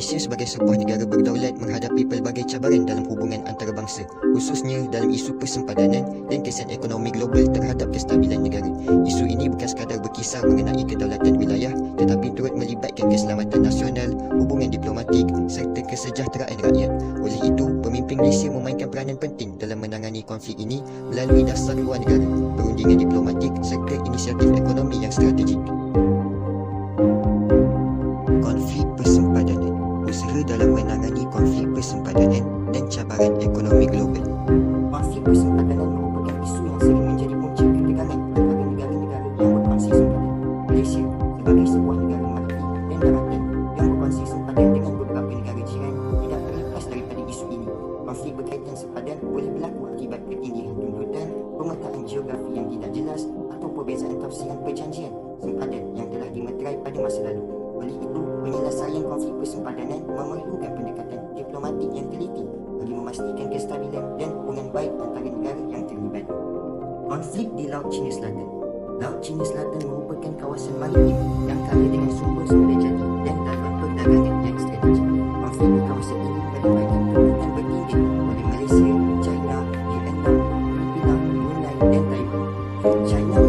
Malaysia sebagai sebuah negara berdaulat menghadapi pelbagai cabaran dalam hubungan antarabangsa, khususnya dalam isu persempadanan dan kesan ekonomi global terhadap kestabilan negara. Isu ini bukan sekadar berkisar mengenai kedaulatan wilayah tetapi turut melibatkan keselamatan nasional, hubungan diplomatik serta kesejahteraan rakyat. Oleh itu, pemimpin Malaysia memainkan peranan penting dalam menangani konflik ini melalui dasar luar negara, konflik persempadanan dan cabaran ekonomi global Konflik di Laut Cina Selatan Laut Cina Selatan merupakan kawasan maritim yang kaya dengan sumber-sumber jadi dan dalam perdagangan yang strategik. Di kawasan ini melibatkan tuntutan bertindih oleh Malaysia, China, Vietnam, Filipina, Brunei dan Taiwan. China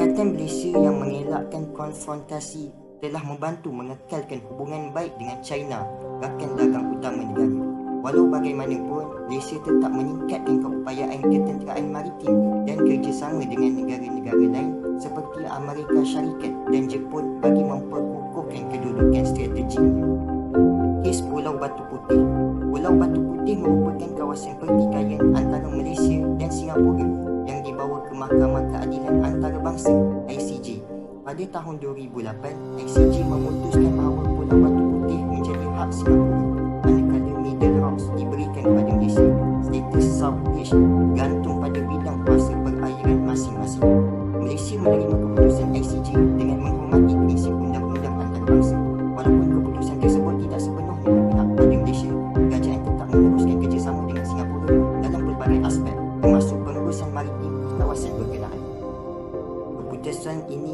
Pendekatan Malaysia yang mengelakkan konfrontasi telah membantu mengekalkan hubungan baik dengan China, rakan dagang utama negara. Walau bagaimanapun, Malaysia tetap meningkatkan keupayaan ketenteraan maritim dan kerjasama dengan negara-negara lain seperti Amerika Syarikat dan Jepun bagi memperkukuhkan kedudukan strateginya. Kes Pulau Batu Putih Pulau Batu Putih merupakan kawasan pertikaian antara Malaysia dan Singapura Antarabangsa ICJ. Pada tahun 2008, ICJ memutuskan bahawa Pulau Batu Putih menjadi hak Singapura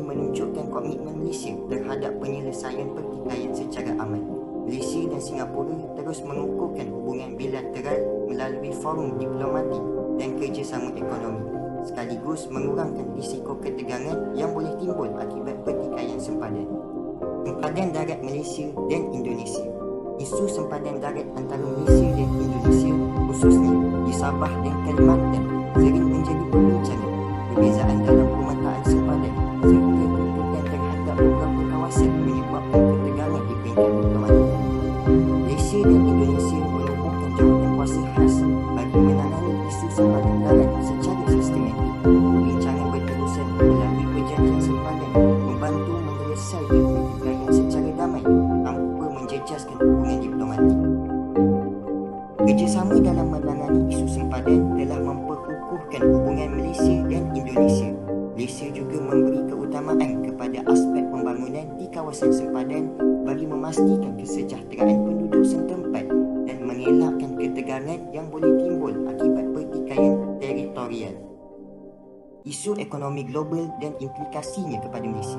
menunjukkan komitmen Malaysia terhadap penyelesaian pertikaian secara aman. Malaysia dan Singapura terus mengukuhkan hubungan bilateral melalui forum diplomatik dan kerjasama ekonomi sekaligus mengurangkan risiko ketegangan yang boleh timbul akibat pertikaian sempadan. Sempadan darat Malaysia dan Indonesia Isu sempadan darat antara Malaysia dan Indonesia khususnya di Sabah dan Kalimantan sering menjadi perbincangan perbezaan dalam pemetaan sempadan ketegangan yang boleh timbul akibat pertikaian teritorial. Isu ekonomi global dan implikasinya kepada Malaysia.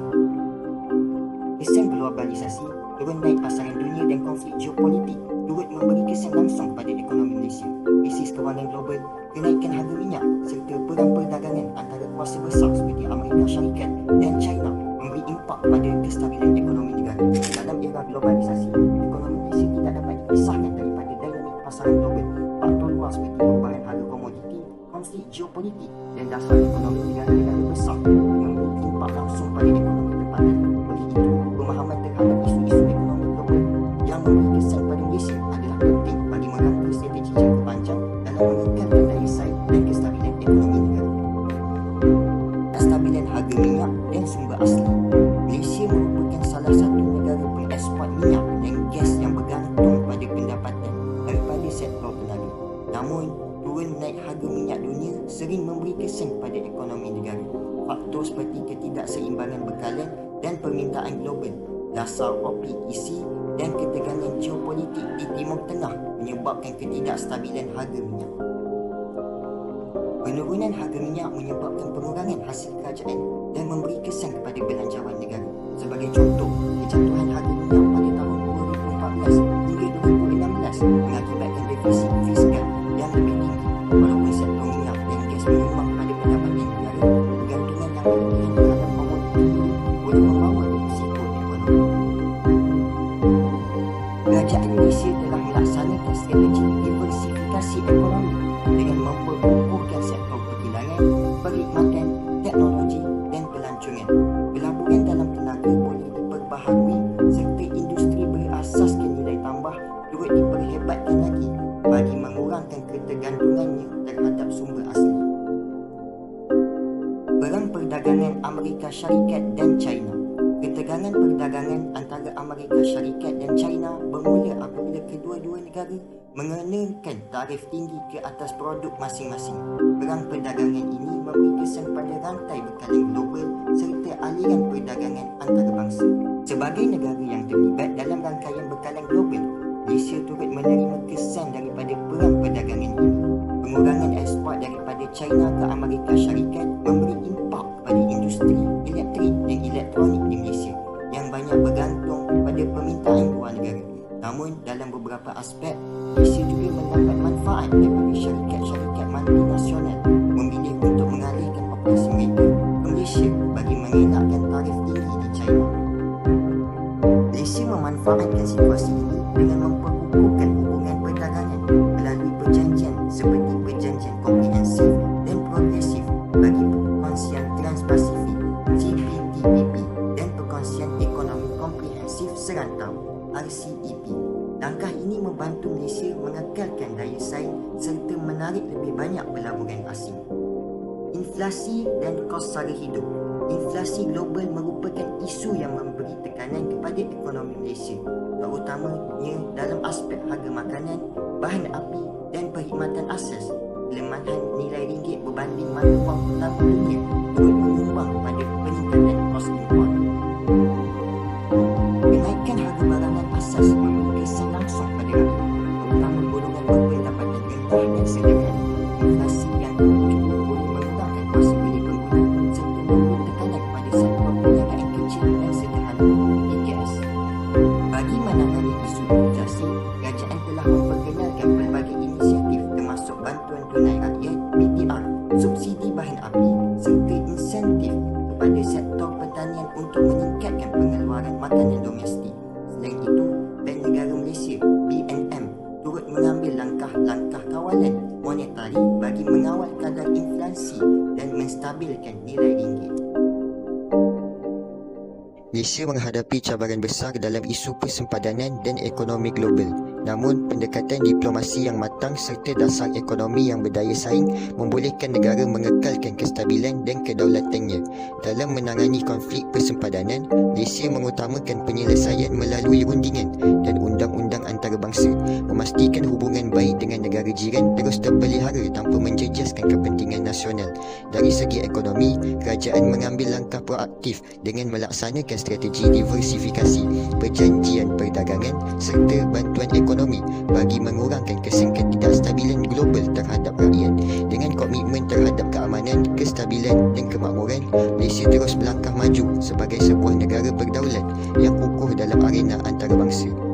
Kesan globalisasi, turun naik pasaran dunia dan konflik geopolitik turut memberi kesan langsung pada ekonomi Malaysia. Krisis kewangan global, kenaikan harga minyak serta perang perdagangan antara kuasa besar seperti Amerika Syarikat dan China Pendapatan yang besar yang mungkin bakal sulit bagi ekonomi depan ini. Kemahiran teknologi isu-isu ekonomi yang muncul selain pada Malaysia adalah penting bagi mengakomodasi perincian panjang dalam meningkatkan daya sah dan keseimbangan ekonominya. Keseimbangan harga minyak yang sembah asli, Malaysia merupakan salah satu negara pengespad minyak dan gas yang bergantung pada pendapatan daripada setiap penarik. Namun, turun naik harga minyak dunia sering memberi kesan pada ekonomi negara. Faktor seperti ketidakseimbangan bekalan dan permintaan global, dasar OPEC dan ketegangan geopolitik di Timur Tengah menyebabkan ketidakstabilan harga minyak. Penurunan harga minyak menyebabkan pengurangan hasil kerajaan dan memberi kesan kepada belanjawan negara. Sebagai contoh, kejatuhan harga minyak pada tahun 2014 hingga 2016 mengakibatkan Perang perdagangan Amerika Syarikat dan China Ketegangan perdagangan antara Amerika Syarikat dan China bermula apabila kedua-dua negara mengenakan tarif tinggi ke atas produk masing-masing. Perang perdagangan ini memberi kesan pada rantai bekalan global serta aliran perdagangan antarabangsa. Sebagai negara yang terlibat dalam rangkaian bekalan global, Malaysia turut menerima kesan daripada perang perdagangan ini. Pengurangan ekspor daripada China ke Amerika Syarikat memberi impak pada industri elektrik dan elektronik di Malaysia yang banyak bergantung pada permintaan luar negara. Namun dalam beberapa aspek, Malaysia juga mendapat manfaat daripada syarikat-syarikat multinasional memilih untuk mengalihkan operasi mereka ke Malaysia bagi mengelakkan tarif tinggi di China. Malaysia memanfaatkan situasi ini dengan memperkukuhkan pelaburan asing. Inflasi dan kos sara hidup Inflasi global merupakan isu yang memberi tekanan kepada ekonomi Malaysia terutamanya dalam aspek harga makanan, bahan api dan perkhidmatan asas. Kelemahan nilai ringgit berbanding mata wang utama dunia Malaysia BNM turut mengambil langkah-langkah kawalan monetari bagi mengawal kadar inflasi dan menstabilkan nilai ringgit. Malaysia menghadapi cabaran besar dalam isu persempadanan dan ekonomi global. Namun, pendekatan diplomasi yang matang serta dasar ekonomi yang berdaya saing membolehkan negara mengekalkan kestabilan dan kedaulatannya. Dalam menangani konflik persempadanan, Malaysia mengutamakan penyelesaian melalui rundingan dan antarabangsa, memastikan hubungan baik dengan negara jiran terus terpelihara tanpa menjejaskan kepentingan nasional. Dari segi ekonomi, kerajaan mengambil langkah proaktif dengan melaksanakan strategi diversifikasi, perjanjian perdagangan serta bantuan ekonomi bagi mengurangkan kesan ketidakstabilan global terhadap rakyat. Dengan komitmen terhadap keamanan, kestabilan dan kemakmuran, Malaysia terus melangkah maju sebagai sebuah negara berdaulat yang kukuh dalam arena antarabangsa.